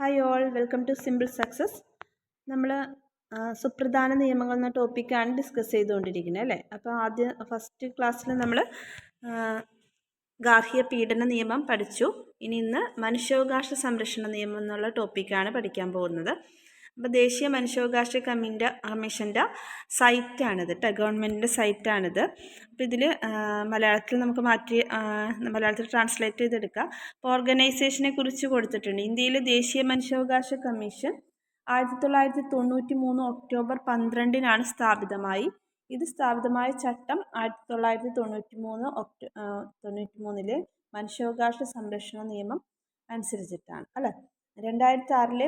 Hi all welcome to simple success നമ്മൾ സുപ്രധാന നിയമങ്ങൾ എന്ന ടോപ്പിക്കാണ് ഡിസ്കസ് ചെയ്തുകൊണ്ടിരിക്കുന്നത് അല്ലേ? അപ്പോൾ ആദ്യ ഫസ്റ്റ് ക്ലാസ്സിൽ നമ്മൾ ഗാർഹിക പീഡന നിയമം പഠിച്ചു. ഇനി ഇന്ന് മനുഷ്യാവകാശ സംരക്ഷണ നിയമം എന്നുള്ള ടോപ്പിക്കാണ് പഠിക്കാൻ പോകുന്നത്. അപ്പോൾ ദേശീയ മനുഷ്യാവകാശ കമ്മീന്റെ കമ്മീഷന്റെ സൈറ്റാണിത് കേട്ടോ ഗവൺമെന്റിന്റെ സൈറ്റാണിത് അപ്പോൾ ഇതിൽ മലയാളത്തിൽ നമുക്ക് മാറ്റി മലയാളത്തിൽ ട്രാൻസ്ലേറ്റ് ചെയ്തെടുക്കാം. അപ്പോൾ ഓർഗനൈസേഷനെ കുറിച്ച് കൊടുത്തിട്ടുണ്ട്. ഇന്ത്യയിലെ ദേശീയ മനുഷ്യാവകാശ കമ്മീഷൻ ആയിരത്തി തൊള്ളായിരത്തി തൊണ്ണൂറ്റി മൂന്ന് ഒക്ടോബർ പന്ത്രണ്ടിനാണ് സ്ഥാപിതമായി. ഇത് സ്ഥാപിതമായ ചട്ടം ആയിരത്തി തൊള്ളായിരത്തി തൊണ്ണൂറ്റി മൂന്ന് ഒക്ടോ തൊണ്ണൂറ്റി മൂന്നിലെ മനുഷ്യാവകാശ സംരക്ഷണ നിയമം അനുസരിച്ചിട്ടാണ്. അല്ലേ? രണ്ടായിരത്തി ആറിലെ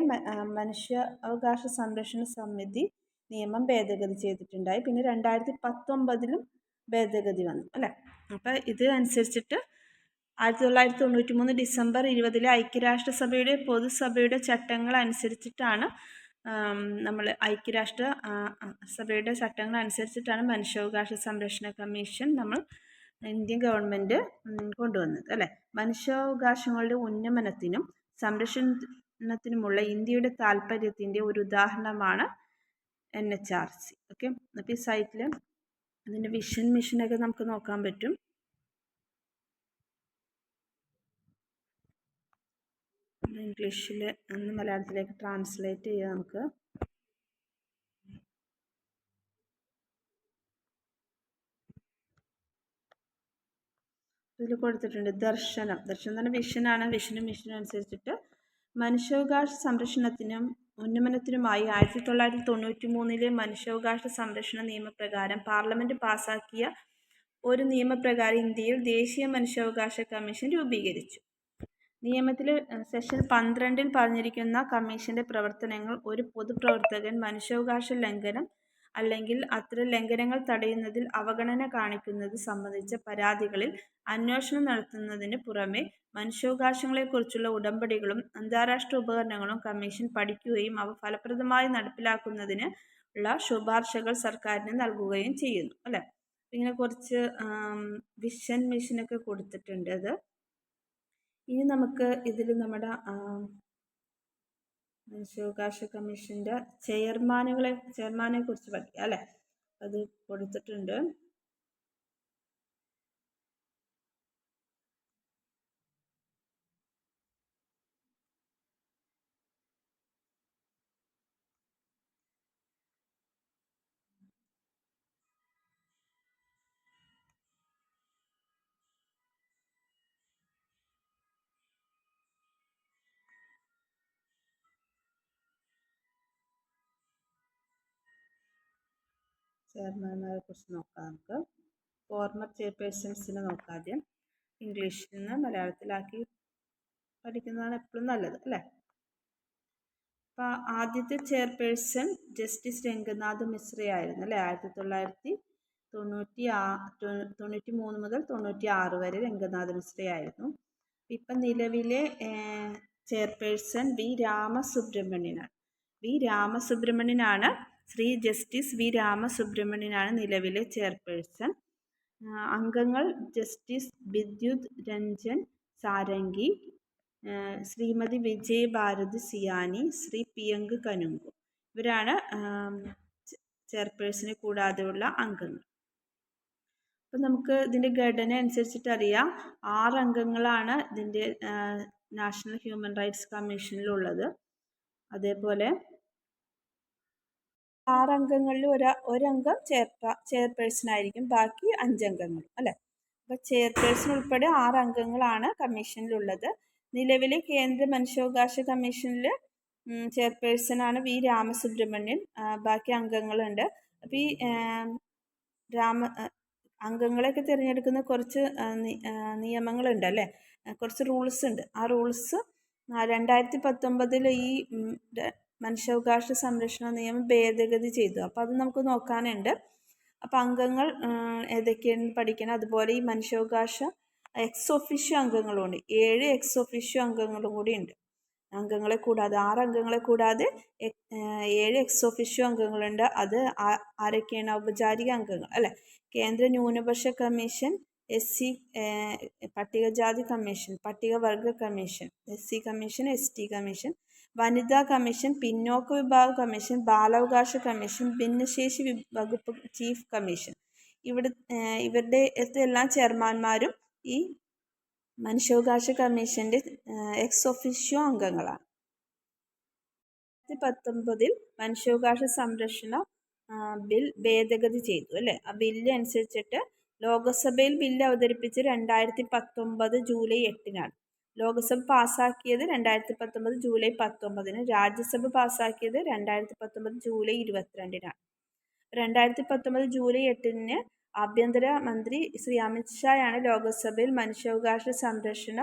മനുഷ്യ അവകാശ സംരക്ഷണ സമിതി നിയമം ഭേദഗതി ചെയ്തിട്ടുണ്ടായി. പിന്നെ രണ്ടായിരത്തി പത്തൊമ്പതിലും ഭേദഗതി വന്നു അല്ലേ? അപ്പോൾ ഇത് അനുസരിച്ചിട്ട് ആയിരത്തി തൊള്ളായിരത്തി തൊണ്ണൂറ്റി മൂന്ന് ഡിസംബർ ഇരുപതിലെ ഐക്യരാഷ്ട്രസഭയുടെ പൊതുസഭയുടെ ചട്ടങ്ങൾ അനുസരിച്ചിട്ടാണ് നമ്മൾ ഐക്യരാഷ്ട്ര സഭയുടെ ചട്ടങ്ങൾ അനുസരിച്ചിട്ടാണ് മനുഷ്യാവകാശ സംരക്ഷണ കമ്മീഷൻ നമ്മൾ ഇന്ത്യൻ ഗവൺമെന്റ് കൊണ്ടുവന്നത് അല്ലേ? മനുഷ്യാവകാശങ്ങളുടെ ഉന്നമനത്തിനും സംരക്ഷണത്തിനുമുള്ള ഇന്ത്യയുടെ താല്പര്യത്തിന്റെ ഒരു ഉദാഹരണമാണ് N H R C. Okay അപ്പോൾ ഈ സൈറ്റിൽ അതിന്റെ വിഷൻ മിഷനൊക്കെ നമുക്ക് നോക്കാൻ പറ്റും. ഇംഗ്ലീഷിൽ ഒന്ന് മലയാളത്തിലേക്ക് ട്രാൻസ്ലേറ്റ് ചെയ്യാം നമുക്ക്. ഇതിൽ കൊടുത്തിട്ടുണ്ട് ദർശനം. ദർശനം തന്നെ വിഷനാണ് വിഷനും മിഷനും അനുസരിച്ചിട്ട് മനുഷ്യാവകാശ സംരക്ഷണത്തിനും ഉന്നമനത്തിനുമായി ആയിരത്തി തൊള്ളായിരത്തി തൊണ്ണൂറ്റി മൂന്നിലെ മനുഷ്യാവകാശ സംരക്ഷണ നിയമപ്രകാരം പാർലമെന്റ് പാസാക്കിയ ഒരു നിയമപ്രകാരം ഇന്ത്യയിൽ ദേശീയ മനുഷ്യാവകാശ കമ്മീഷൻ രൂപീകരിച്ചു. നിയമത്തിൽ സെഷൻ പന്ത്രണ്ടിൽ പറഞ്ഞിരിക്കുന്ന കമ്മീഷന്റെ പ്രവർത്തനങ്ങൾ ഒരു പൊതുപ്രവർത്തകൻ മനുഷ്യാവകാശ ലംഘനം അല്ലെങ്കിൽ അത്തരം ലംഘനങ്ങൾ തടയുന്നതിൽ അവഗണന കാണിക്കുന്നത് സംബന്ധിച്ച പരാതികളിൽ അന്വേഷണം നടത്തുന്നതിന് പുറമെ മനുഷ്യാവകാശങ്ങളെക്കുറിച്ചുള്ള ഉടമ്പടികളും അന്താരാഷ്ട്ര ഉപകരണങ്ങളും കമ്മീഷൻ പഠിക്കുകയും അവ ഫലപ്രദമായി നടപ്പിലാക്കുന്നതിന് ഉള്ള ശുപാർശകൾ സർക്കാരിന് നൽകുകയും ചെയ്യുന്നു അല്ലേ? ഇങ്ങനെ കുറച്ച് വിഷൻ മിഷനൊക്കെ കൊടുത്തിട്ടുണ്ട് അത്. ഇനി നമുക്ക് ഇതിൽ നമ്മുടെ മനുഷ്യാവകാശ കമ്മീഷന്റെ ചെയർമാനുകളെ ചെയർമാനെ കുറിച്ച് പഠിക്കാം അല്ലേ? അത് കൊടുത്തിട്ടുണ്ട്. ചെയർമാൻമാരെ കുറിച്ച് നോക്കാം നമുക്ക്. ഫോർമർ ചെയർപേഴ്സൺസിനെ നോക്കാം ആദ്യം. ഇംഗ്ലീഷിൽ നിന്ന് മലയാളത്തിലാക്കി പഠിക്കുന്നതാണ് എപ്പോഴും നല്ലത് അല്ലേ? അപ്പോൾ ആദ്യത്തെ ചെയർപേഴ്സൺ ജസ്റ്റിസ് രംഗനാഥ് മിശ്രയായിരുന്നു അല്ലേ? ആയിരത്തി തൊള്ളായിരത്തി തൊണ്ണൂറ്റി ആ തൊണ്ണൂറ്റി മൂന്ന് മുതൽ തൊണ്ണൂറ്റി ആറ് വരെ രംഗനാഥ് മിശ്രയായിരുന്നു ഇപ്പം നിലവിലെ ചെയർപേഴ്സൺ വി രാമസുബ്രഹ്മണ്യനാണ്. വി രാമസുബ്രഹ്മണ്യനാണ് ശ്രീ ജസ്റ്റിസ് വി രാമസുബ്രഹ്മണ്യനാണ് നിലവിലെ ചെയർപേഴ്സൺ. അംഗങ്ങൾ ജസ്റ്റിസ് വിദ്യുത് രഞ്ജൻ സാരംഗി ശ്രീമതി വിജയഭാരതി സിയാനി ശ്രീ പിയങ്ക് കനുങ്കു. ഇവരാണ് ചെയർപേഴ്സണെ കൂടാതെയുള്ള അംഗങ്ങൾ. അപ്പം നമുക്ക് ഇതിന്റെ ഘടന അനുസരിച്ചിട്ട് അറിയാം. ആറ് അംഗങ്ങളാണ് ഇതിന്റെ നാഷണൽ ഹ്യൂമൻ റൈറ്റ്സ് കമ്മീഷനിലുള്ളത്. അതേപോലെ ആറ് അംഗങ്ങളിൽ ഒരു ഒരംഗം ചെയർപ ചെയർപേഴ്സൺ ആയിരിക്കും. ബാക്കി അഞ്ചംഗങ്ങൾ അല്ലേ? അപ്പോൾ ചെയർപേഴ്സൺ ഉൾപ്പെടെ ആറ് അംഗങ്ങളാണ് കമ്മീഷനിലുള്ളത്. നിലവിലെ കേന്ദ്ര മനുഷ്യാവകാശ കമ്മീഷനിൽ ചെയർപേഴ്സൺ ആണ് വി. രാമസുബ്രഹ്മണ്യൻ. ബാക്കി അംഗങ്ങളുണ്ട്. അപ്പോൾ ഈ രാമ അംഗങ്ങളെയൊക്കെ തിരഞ്ഞെടുക്കുന്ന കുറച്ച് നിയമങ്ങളുണ്ട് അല്ലേ? കുറച്ച് റൂൾസ് ഉണ്ട്. ആ റൂൾസ് രണ്ടായിരത്തി പത്തൊമ്പതിൽ ഈ മനുഷ്യാവകാശ സംരക്ഷണ നിയമം ഭേദഗതി ചെയ്തു. അപ്പോൾ അത് നമുക്ക് നോക്കാനുണ്ട്. അപ്പോൾ അംഗങ്ങൾ ഏതൊക്കെയാണ് പഠിക്കണം? അതുപോലെ ഈ മനുഷ്യാവകാശ എക്സ് ഒഫീഷ്യോ അംഗങ്ങളുണ്ട്. ഏഴ് എക്സ് ഒഫീഷ്യോ അംഗങ്ങളും കൂടി ഉണ്ട്. അംഗങ്ങളെ കൂടാതെ ആറ് അംഗങ്ങളെ കൂടാതെ ഏഴ് എക്സ് ഒഫീഷ്യോ അംഗങ്ങളുണ്ട്. അത് ആരൊക്കെയാണ്? ഔപചാരിക അംഗങ്ങൾ അല്ലെ? കേന്ദ്ര ന്യൂനപക്ഷ കമ്മീഷൻ എസ് സി പട്ടികജാതി കമ്മീഷൻ പട്ടികവർഗ commission S C commission S T commission വനിതാ കമ്മീഷൻ പിന്നോക്ക വിഭാഗ കമ്മീഷൻ ബാലാവകാശ കമ്മീഷൻ ഭിന്നശേഷി വകുപ്പ് ചീഫ് കമ്മീഷൻ. ഇവിടെ ഇവരുടെ എല്ലാ ചെയർമാന്മാരും ഈ മനുഷ്യാവകാശ കമ്മീഷന്റെ എക്സ് ഒഫീഷ്യോ അംഗങ്ങളാണ്. പത്തൊമ്പതിൽ മനുഷ്യാവകാശ സംരക്ഷണ ബിൽ ഭേദഗതി ചെയ്തു അല്ലേ? ആ ബില്ല് അനുസരിച്ചിട്ട് ലോകസഭയിൽ ബില്ല് അവതരിപ്പിച്ച് രണ്ടായിരത്തി പത്തൊമ്പത് ജൂലൈ എട്ടിനാണ്. ലോകസഭ പാസ്സാക്കിയത് രണ്ടായിരത്തി പത്തൊമ്പത് ജൂലൈ പത്തൊമ്പതിന്. രാജ്യസഭ പാസ്സാക്കിയത് രണ്ടായിരത്തി പത്തൊമ്പത് ജൂലൈ ഇരുപത്തിരണ്ടിനാണ്. രണ്ടായിരത്തി പത്തൊമ്പത് ജൂലൈ എട്ടിന് ആഭ്യന്തര മന്ത്രി ശ്രീ അമിത്ഷായാണ് ലോക്സഭയിൽ മനുഷ്യാവകാശ സംരക്ഷണ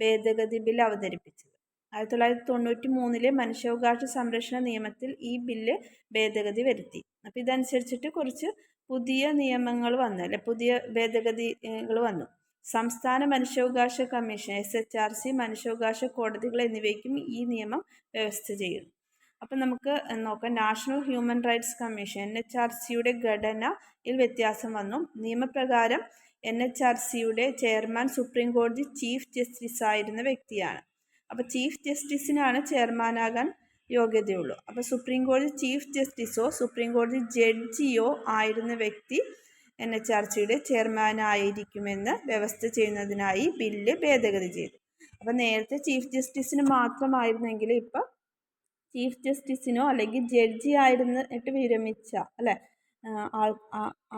ഭേദഗതി ബിൽ അവതരിപ്പിച്ചത്. ആയിരത്തി തൊള്ളായിരത്തി തൊണ്ണൂറ്റി മൂന്നിലെ മനുഷ്യാവകാശ സംരക്ഷണ നിയമത്തിൽ ഈ ബില്ല് ഭേദഗതി വരുത്തി. അപ്പോൾ ഇതനുസരിച്ചിട്ട് കുറച്ച് പുതിയ നിയമങ്ങൾ വന്നു അല്ലെ പുതിയ ഭേദഗതികൾ വന്നു. സംസ്ഥാന മനുഷ്യാവകാശ commission S H R C മനുഷ്യാവകാശ കോടതികൾ എന്നിവയ്ക്കും ഈ നിയമം വ്യവസ്ഥ ചെയ്യുന്നു. അപ്പം നമുക്ക് നോക്കാം. National human rights commission N H R സിയുടെ ഘടനയിൽ വ്യത്യാസം വന്നു. നിയമപ്രകാരം എൻ എച്ച് ആർ സിയുടെ ചെയർമാൻ സുപ്രീം കോടതി ചീഫ് ജസ്റ്റിസ് ആയിരുന്ന വ്യക്തിയാണ്. അപ്പോൾ ചീഫ് ജസ്റ്റിസിനാണ് ചെയർമാനാകാൻ യോഗ്യതയുള്ളൂ. അപ്പോൾ സുപ്രീം കോടതി ചീഫ് ജസ്റ്റിസോ സുപ്രീം കോടതി ജഡ്ജിയോ ആയിരുന്ന വ്യക്തി എൻ എച്ച് ആർ സിയുടെ ചെയർമാനായിരിക്കുമെന്ന് വ്യവസ്ഥ ചെയ്യുന്നതിനായി ബില്ല് ഭേദഗതി ചെയ്തു. അപ്പം നേരത്തെ ചീഫ് ജസ്റ്റിസിന് മാത്രമായിരുന്നെങ്കിൽ ഇപ്പം ചീഫ് ജസ്റ്റിസിനോ അല്ലെങ്കിൽ ജഡ്ജി ആയിരുന്നിട്ട് വിരമിച്ച അല്ലേ? ആൾ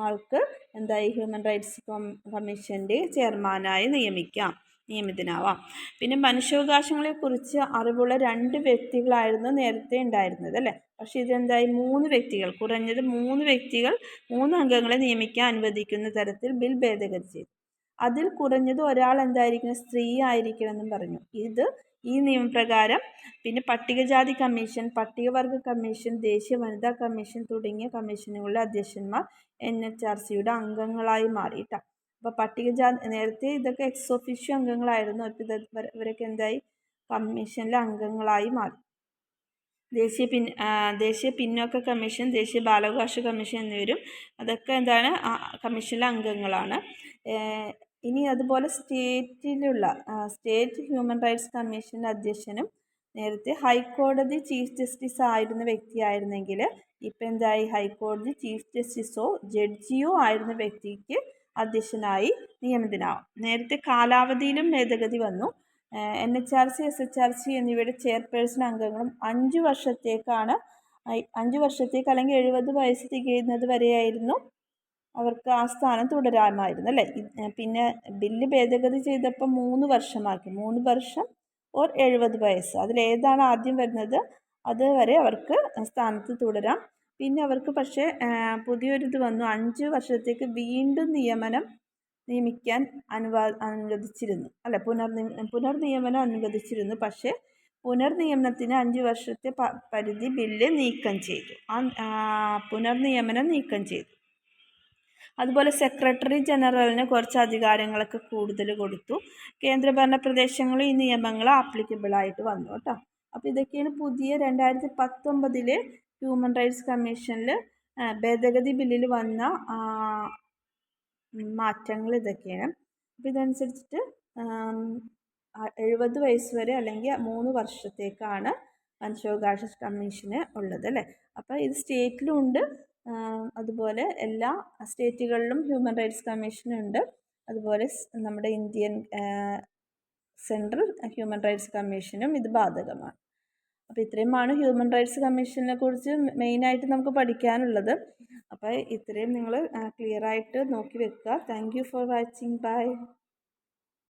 ആൾക്ക് എന്തായി? ഹ്യൂമൻ റൈറ്റ്സ് കമ്മീഷന്റെ ചെയർമാനായി നിയമിക്കാം. നിയമിതനാവാം. പിന്നെ മനുഷ്യാവകാശങ്ങളെക്കുറിച്ച് അറിവുള്ള രണ്ട് വ്യക്തികളായിരുന്നു നേരത്തെ ഉണ്ടായിരുന്നത് അല്ലേ? പക്ഷേ ഇതെന്തായി? മൂന്ന് വ്യക്തികൾ. കുറഞ്ഞത് മൂന്ന് വ്യക്തികൾ മൂന്ന് അംഗങ്ങളെ നിയമിക്കാൻ അനുവദിക്കുന്ന തരത്തിൽ ബിൽ ഭേദഗതി ചെയ്തു. അതിൽ കുറഞ്ഞത് ഒരാൾ എന്തായിരിക്കണം? സ്ത്രീ ആയിരിക്കണം എന്നും പറഞ്ഞു. ഇത് ഈ നിയമപ്രകാരം പിന്നെ പട്ടികജാതി കമ്മീഷൻ പട്ടികവർഗ കമ്മീഷൻ ദേശീയ വനിതാ കമ്മീഷൻ തുടങ്ങിയ കമ്മീഷനുകളുടെ അധ്യക്ഷന്മാർ എൻ എച്ച് ആർ സിയുടെ അംഗങ്ങളായി മാറി കേട്ടോ അപ്പോൾ പട്ടികജാതി നേരത്തെ ഇതൊക്കെ എക്സ് ഒഫീഷ്യോ അംഗങ്ങളായിരുന്നു. ഇപ്പോൾ ഇത് ഇവരൊക്കെ എന്തായി? കമ്മീഷനിലെ അംഗങ്ങളായി മാറി. ദേശീയ പിൻ ദേശീയ പിന്നോക്ക കമ്മീഷൻ ദേശീയ ബാലാവകാശ കമ്മീഷൻ എന്നിവരും അതൊക്കെ എന്താണ്? കമ്മീഷനിലെ അംഗങ്ങളാണ്. ഇനി അതുപോലെ സ്റ്റേറ്റിലുള്ള സ്റ്റേറ്റ് ഹ്യൂമൻ റൈറ്റ്സ് കമ്മീഷന്റെ അധ്യക്ഷനും നേരത്തെ ഹൈക്കോടതി ചീഫ് ജസ്റ്റിസ് ആയിരുന്ന വ്യക്തിയായിരുന്നെങ്കിൽ ഇപ്പം എന്തായി? ഹൈക്കോടതി ചീഫ് ജസ്റ്റിസോ ജഡ്ജിയോ ആയിരുന്ന വ്യക്തിക്ക് അധ്യക്ഷനായി നിയമിതനാവും നേരത്തെ കാലാവധിയിലും ഭേദഗതി വന്നു. N H R C S H R C എന്നിവയുടെ ചെയർപേഴ്സൺ അംഗങ്ങളും അഞ്ച് വർഷത്തേക്കാണ് അഞ്ചു വർഷത്തേക്ക് അല്ലെങ്കിൽ എഴുപത് വയസ്സ് തികയുന്നത് വരെയായിരുന്നു അവർക്ക് ആ സ്ഥാനം തുടരാമായിരുന്നു അല്ലേ? പിന്നെ ബില്ല് ഭേദഗതി ചെയ്തപ്പോൾ മൂന്ന് വർഷമാക്കി. മൂന്ന് വർഷം ഓർ എഴുപത് വയസ്സ്. അതിലേതാണ് ആദ്യം വരുന്നത്? അതുവരെ അവർക്ക് സ്ഥാനത്ത് തുടരാം. പിന്നെ അവർക്ക് പക്ഷേ പുതിയൊരിത് വന്നു. അഞ്ച് വർഷത്തേക്ക് വീണ്ടും നിയമനം നിയമിക്കാൻ അനുവാ അനുവദിച്ചിരുന്നു. അല്ല പുനർ പുനർനിയമനം അനുവദിച്ചിരുന്നു. പക്ഷേ പുനർനിയമനത്തിന് അഞ്ച് വർഷത്തെ പരിധി ബില്ല് നീക്കം ചെയ്തു. ആ പുനർനിയമനം നീക്കം ചെയ്തു. അതുപോലെ സെക്രട്ടറി ജനറലിന് കുറച്ച് അധികാരങ്ങളൊക്കെ കൂടുതൽ കൊടുത്തു. കേന്ദ്രഭരണ പ്രദേശങ്ങളിൽ ഈ നിയമങ്ങൾ ആപ്ലിക്കബിൾ ആയിട്ട് വന്നു കേട്ടോ. അപ്പോൾ ഇതൊക്കെയാണ് പുതിയ രണ്ടായിരത്തി പത്തൊമ്പതിലെ ഹ്യൂമൻ റൈറ്റ്സ് കമ്മീഷനിൽ ഭേദഗതി ബില്ലിൽ വന്ന മാറ്റങ്ങൾ ഇതൊക്കെയാണ്. അപ്പോൾ ഇതനുസരിച്ചിട്ട് എഴുപത് വയസ്സ് വരെ അല്ലെങ്കിൽ മൂന്ന് വർഷത്തേക്കാണ് മനുഷ്യാവകാശ കമ്മീഷന് ഉള്ളത് അല്ലേ? അപ്പോൾ ഇത് സ്റ്റേറ്റിലും ഉണ്ട് അതുപോലെ എല്ലാ സ്റ്റേറ്റുകളിലും ഹ്യൂമൻ റൈറ്റ്സ് കമ്മീഷനുണ്ട് അതുപോലെ നമ്മുടെ ഇന്ത്യൻ സെൻട്രൽ ഹ്യൂമൻ റൈറ്റ്സ് കമ്മീഷനും ഇത് ബാധകമാണ്. അപ്പോൾ ഇത്രയുമാണ് ഹ്യൂമൻ റൈറ്റ്സ് കമ്മീഷനെ കുറിച്ച് മെയിനായിട്ട് നമുക്ക് പഠിക്കാനുള്ളത്. അപ്പോൾ ഇത്രയും നിങ്ങൾ ക്ലിയർ ആയിട്ട് നോക്കി വെക്കുക. Thank you for watching bye